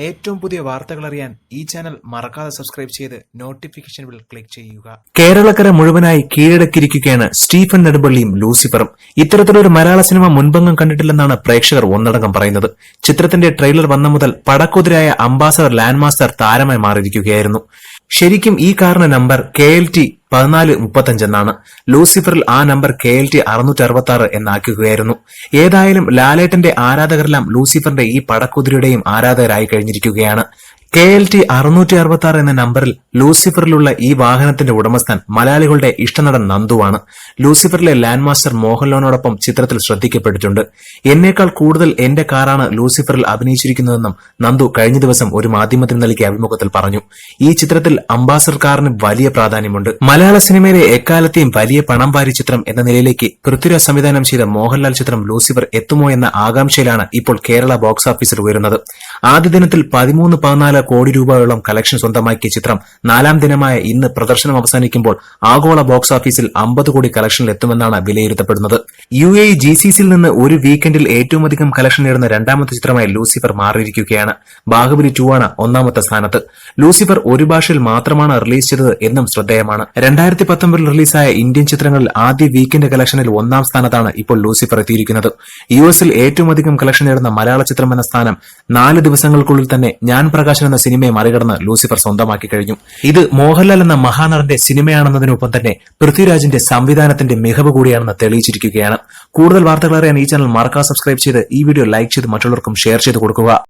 ഏറ്റവും പുതിയ വാർത്തകൾ അറിയാൻ ഈ ചാനൽ മറക്കാതെ സബ്സ്ക്രൈബ് ചെയ്ത് നോട്ടിഫിക്കേഷൻ ബിൽ ക്ലിക്ക് ചെയ്യുക. കേരളക്കര മുഴുവനായി കീഴടക്കിയിരിക്കുകയാണ് സ്റ്റീഫൻ നെടുമ്പള്ളിയും ലൂസിഫറും. ഇത്തരത്തിലൊരു മലയാള സിനിമ മുൻപംഗം കണ്ടിട്ടില്ലെന്നാണ് പ്രേക്ഷകർ ഒന്നടങ്കം പറയുന്നത്. ചിത്രത്തിന്റെ ട്രെയിലർ വന്ന മുതൽ പടക്കുതിരായ അംബാസഡർ ലാൻഡ് മാസ്റ്റർ താരമായി മാറിയിരിക്കുകയായിരുന്നു. ശരിക്കും ഈ കാറിന്റെ നമ്പർ കെ എൽ ടി പതിനാല് മുപ്പത്തഞ്ചെന്നാണ്. ലൂസിഫറിൽ ആ നമ്പർ കെ എൽ ടി അറുന്നൂറ്റി അറുപത്തി ആറ് എന്നാക്കുകയായിരുന്നു ഏതായാലും ലാലേട്ടന്റെ ആരാധകരെല്ലാം ലൂസിഫറിന്റെ ഈ പടക്കുതിരയുടെയും ആരാധകരായി കഴിഞ്ഞിരിക്കുകയാണ്. കെ എൽ ടി അറുന്നൂറ്റി അറുപത്തി ആറ് എന്ന നമ്പറിൽ ലൂസിഫറിലുള്ള ഈ വാഹനത്തിന്റെ ഉടമസ്ഥൻ മലയാളികളുടെ ഇഷ്ടനടൻ നന്ദുവാണ്. ലൂസിഫറിലെ ലാൻഡ് മാസ്റ്റർ മോഹൻലാലിനോടൊപ്പം ചിത്രത്തിൽ ശ്രദ്ധിക്കപ്പെട്ടിട്ടുണ്ട്. എന്നേക്കാൾ കൂടുതൽ എന്റെ കാറാണ് ലൂസിഫറിൽ അഭിനയിച്ചിരിക്കുന്നതെന്നും നന്ദു കഴിഞ്ഞ ദിവസം ഒരു മാധ്യമത്തിന് നൽകിയ അഭിമുഖത്തിൽ പറഞ്ഞു. ഈ ചിത്രത്തിൽ അംബാസഡർ കാറിന് വലിയ പ്രാധാന്യമുണ്ട്. മലയാള സിനിമയിലെ എക്കാലത്തെയും വലിയ പണം വാരി ചിത്രം എന്ന നിലയിലേക്ക് പൃഥ്വിരാജ് സംവിധാനം ചെയ്ത മോഹൻലാൽ ചിത്രം ലൂസിഫർ എത്തുമോ എന്ന ആകാംക്ഷയിലാണ് ഇപ്പോൾ കേരള ബോക്സ് ഓഫീസിൽ ഉയരുന്നത്. ആദ്യ ദിനത്തിൽ പതിമൂന്ന് പതിനാല് കോടി രൂപയോളം കളക്ഷൻ സ്വന്തമാക്കിയ ചിത്രം നാലാം ദിനമായ ഇന്ന് പ്രദർശനം അവസാനിക്കുമ്പോൾ ആഗോള ബോക്സ് ഓഫീസിൽ അമ്പത് കോടി കളക്ഷനിൽ എത്തുമെന്നാണ് വിലയിരുത്തപ്പെടുന്നത്. യു എ ജി സി സിയിൽ നിന്ന് ഒരു വീക്കെൻഡിൽ ഏറ്റവും അധികം കളക്ഷൻ നേടുന്ന രണ്ടാമത്തെ ചിത്രമായി ലൂസിഫർ മാറിയിരിക്കുകയാണ്. ബാഹുബലി ടു ആണ് ഒന്നാമത്തെ സ്ഥാനത്ത്. ലൂസിഫർ ഒരു ഭാഷയിൽ മാത്രമാണ് റിലീസ് ചെയ്തത് എന്നും ശ്രദ്ധേയമാണ്. രണ്ടായിരത്തി പത്തൊമ്പതിൽ റിലീസായ ഇന്ത്യൻ ചിത്രങ്ങളിൽ ആദ്യ വീക്കെൻഡ് കളക്ഷനിൽ ഒന്നാം സ്ഥാനത്താണ് ഇപ്പോൾ ലൂസിഫർ എത്തിയിരിക്കുന്നത്. യു എസിൽ ഏറ്റവും അധികം കളക്ഷൻ നേടുന്ന മലയാള ചിത്രം എന്ന സ്ഥാനം നാല് ദിവസങ്ങൾക്കുള്ളിൽ തന്നെ ഞാൻ പ്രകാശൻ എന്ന സിനിമയെ മറികടന്ന് ലൂസിഫർ സ്വന്തമാക്കി കഴിഞ്ഞു. ഇത് മോഹൻലാൽ എന്ന മഹാനടന്റെ സിനിമയാണെന്നതിനൊപ്പം തന്നെ പൃഥ്വിരാജിന്റെ സംവിധാനത്തിന്റെ മികവ് കൂടിയാണെന്ന് തെളിയിച്ചിരിക്കുകയാണ്. കൂടുതൽ വാർത്തകൾ അറിയാൻ ഈ ചാനൽ മറക്കാതെ സബ്സ്ക്രൈബ് ചെയ്ത് ഈ വീഡിയോ ലൈക്ക് ചെയ്ത് മറ്റുള്ളവർക്കും ഷെയർ ചെയ്ത് കൊടുക്കുക.